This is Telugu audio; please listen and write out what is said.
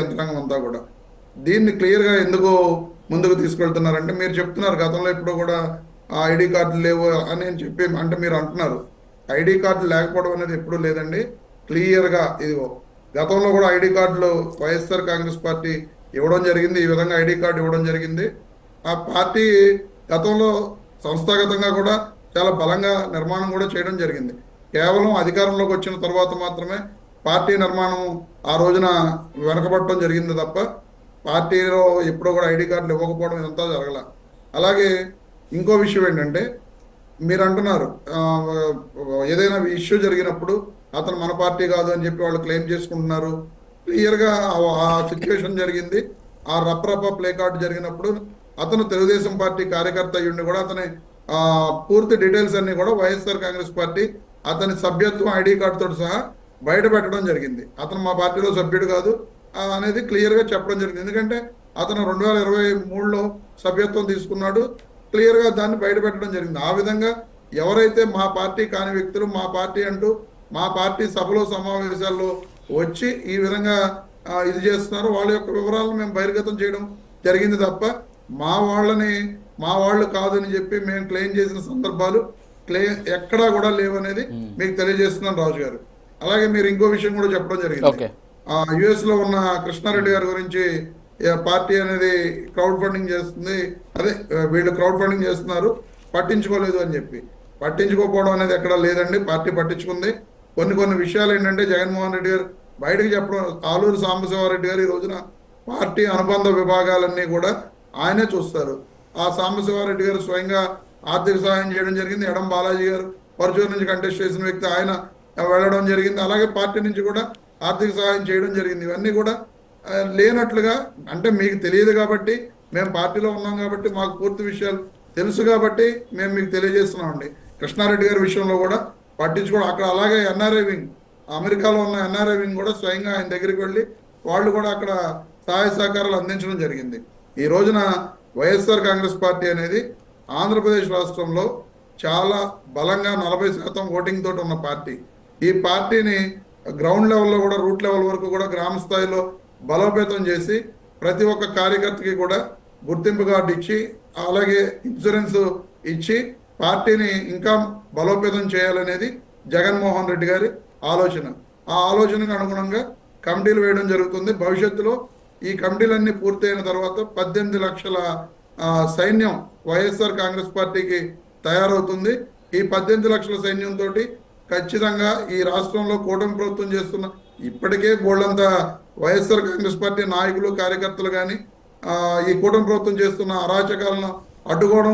యంత్రాంగం అంతా కూడా. దీన్ని క్లియర్గా ఎందుకు ముందుకు తీసుకెళ్తున్నారంటే మీరు చెప్తున్నారు గతంలో ఇప్పుడు కూడా ఆ ఐడి కార్డులు లేవు అని చెప్పి అంటే మీరు అంటున్నారు. ఐడి కార్డు లేకపోవడం అనేది ఎప్పుడూ లేదండి. క్లియర్గా ఇదిగో గతంలో కూడా ఐడి కార్డులు వైఎస్ఆర్ కాంగ్రెస్ పార్టీ ఇవ్వడం జరిగింది ఈ విధంగా ఐడి కార్డు ఇవ్వడం జరిగింది. ఆ పార్టీ గతంలో సంస్థాగతంగా కూడా చాలా బలంగా నిర్మాణం కూడా చేయడం జరిగింది. కేవలం అధికారంలోకి వచ్చిన తర్వాత మాత్రమే పార్టీ నిర్మాణం ఆ రోజున వెనకబడటం జరిగింది తప్ప పార్టీలో ఎప్పుడో కూడా ఐడి కార్డులు ఇవ్వకపోవడం ఇదంతా జరగల. అలాగే ఇంకో విషయం ఏంటంటే మీరు అంటున్నారు ఏదైనా ఇష్యూ జరిగినప్పుడు అతను మన పార్టీ కాదు అని చెప్పి వాళ్ళు క్లెయిమ్ చేసుకుంటున్నారు. క్లియర్గా ఆ సిచ్యువేషన్ జరిగింది. ఆ రప్రప ప్లే కార్డు జరిగినప్పుడు అతను తెలుగుదేశం పార్టీ కార్యకర్త అయ్యుండి కూడా అతని పూర్తి డీటెయిల్స్ అన్ని కూడా వైఎస్ఆర్ కాంగ్రెస్ పార్టీ అతని సభ్యత్వం ఐడి కార్డుతో సహా బయట పెట్టడం జరిగింది. అతను మా పార్టీలో సభ్యుడు కాదు. అనేది క్లియర్గా చెప్పడం జరిగింది. ఎందుకంటే అతను రెండు వేల ఇరవై మూడులో సభ్యత్వం తీసుకున్నాడు. క్లియర్గా దాన్ని బయట పెట్టడం జరిగింది. ఆ విధంగా ఎవరైతే మా పార్టీ కాని వ్యక్తులు మా పార్టీ అంటూ మా పార్టీ సభలో సమావేశాల్లో వచ్చి ఈ విధంగా ఇది చేస్తున్నారు వాళ్ళ యొక్క వివరాలను మేము బహిర్గతం చేయడం జరిగింది తప్ప మా వాళ్ళని మా వాళ్ళు కాదని చెప్పి మేము క్లెయిమ్ చేసిన సందర్భాలు క్లెయిమ్ ఎక్కడా కూడా లేవనేది మీకు తెలియజేస్తున్నాను రాజు గారు అలాగే మీరు ఇంకో విషయం కూడా చెప్పడం జరిగింది. ఓకే. యుఎస్లో ఉన్న కృష్ణారెడ్డి గారి గురించి పార్టీ అనేది క్రౌడ్ ఫండింగ్ చేస్తుంది అదే ఆ, వీళ్ళు క్రౌడ్ ఫండింగ్ చేస్తున్నారు పట్టించుకోలేదు అని చెప్పి. పట్టించుకోకపోవడం అనేది ఎక్కడ లేదండి పార్టీ పట్టించుకుంది. కొన్ని కొన్ని విషయాలు ఏంటంటే జగన్మోహన్ రెడ్డి గారు బయటకు చెప్పడం ఆలూరు సాంబశివారెడ్డి గారు ఈ రోజున పార్టీ అనుబంధ విభాగాలన్నీ కూడా ఆయనే చూస్తారు. ఆ సాంబశివారెడ్డి గారు స్వయంగా ఆర్థిక సహాయం చేయడం జరిగింది. ఎడం బాలాజీ గారు పరుచూరు నుంచి కంటెస్ట్ చేసిన వ్యక్తి ఆయన వెళ్ళడం జరిగింది. అలాగే పార్టీ నుంచి కూడా ఆర్థిక సహాయం చేయడం జరిగింది. ఇవన్నీ కూడా లేనట్లుగా అంటే మీకు తెలియదు కాబట్టి మేము పార్టీలో ఉన్నాం కాబట్టి మాకు పూర్తి విషయాలు తెలుసు కాబట్టి మేము మీకు తెలియజేస్తున్నామండి. కృష్ణారెడ్డి గారి విషయంలో కూడా పట్టించుకోవడం అక్కడ అలాగే ఎన్ఆర్ఐ వింగ్ అమెరికాలో ఉన్న ఎన్ఆర్ఐ వింగ్ కూడా స్వయంగా ఆయన దగ్గరికి వెళ్ళి వాళ్ళు కూడా అక్కడ సహాయ సహకారాలు అందించడం జరిగింది. ఈ రోజున వైఎస్ఆర్ కాంగ్రెస్ పార్టీ అనేది ఆంధ్రప్రదేశ్ రాష్ట్రంలో చాలా బలంగా నలభై శాతం ఓటింగ్ తోటి ఉన్న పార్టీ. ఈ పార్టీని గ్రౌండ్ లెవెల్లో కూడా రూట్ లెవెల్ వరకు కూడా గ్రామ స్థాయిలో బలోపేతం చేసి ప్రతి ఒక్క కార్యకర్తకి కూడా గుర్తింపు కార్డు ఇచ్చి అలాగే ఇన్సూరెన్స్ ఇచ్చి పార్టీని ఇంకా బలోపేతం చేయాలనేది జగన్మోహన్ రెడ్డి గారి ఆలోచన. ఆ ఆలోచనకు అనుగుణంగా కమిటీలు వేయడం జరుగుతుంది. భవిష్యత్తులో ఈ కమిటీలన్నీ పూర్తయిన తర్వాత పద్దెనిమిది లక్షల సైన్యం వైఎస్ఆర్ కాంగ్రెస్ పార్టీకి తయారవుతుంది. ఈ పద్దెనిమిది లక్షల సైన్యంతో ఖచ్చితంగా ఈ రాష్ట్రంలో కూటమి ప్రభుత్వం చేస్తున్న ఇప్పటికే బోళ్ళంతా వైఎస్ఆర్ కాంగ్రెస్ పార్టీ నాయకులు కార్యకర్తలు కానీ ఈ కూటమి ప్రభుత్వం చేస్తున్న అరాచకాలను అడ్డుకోవడం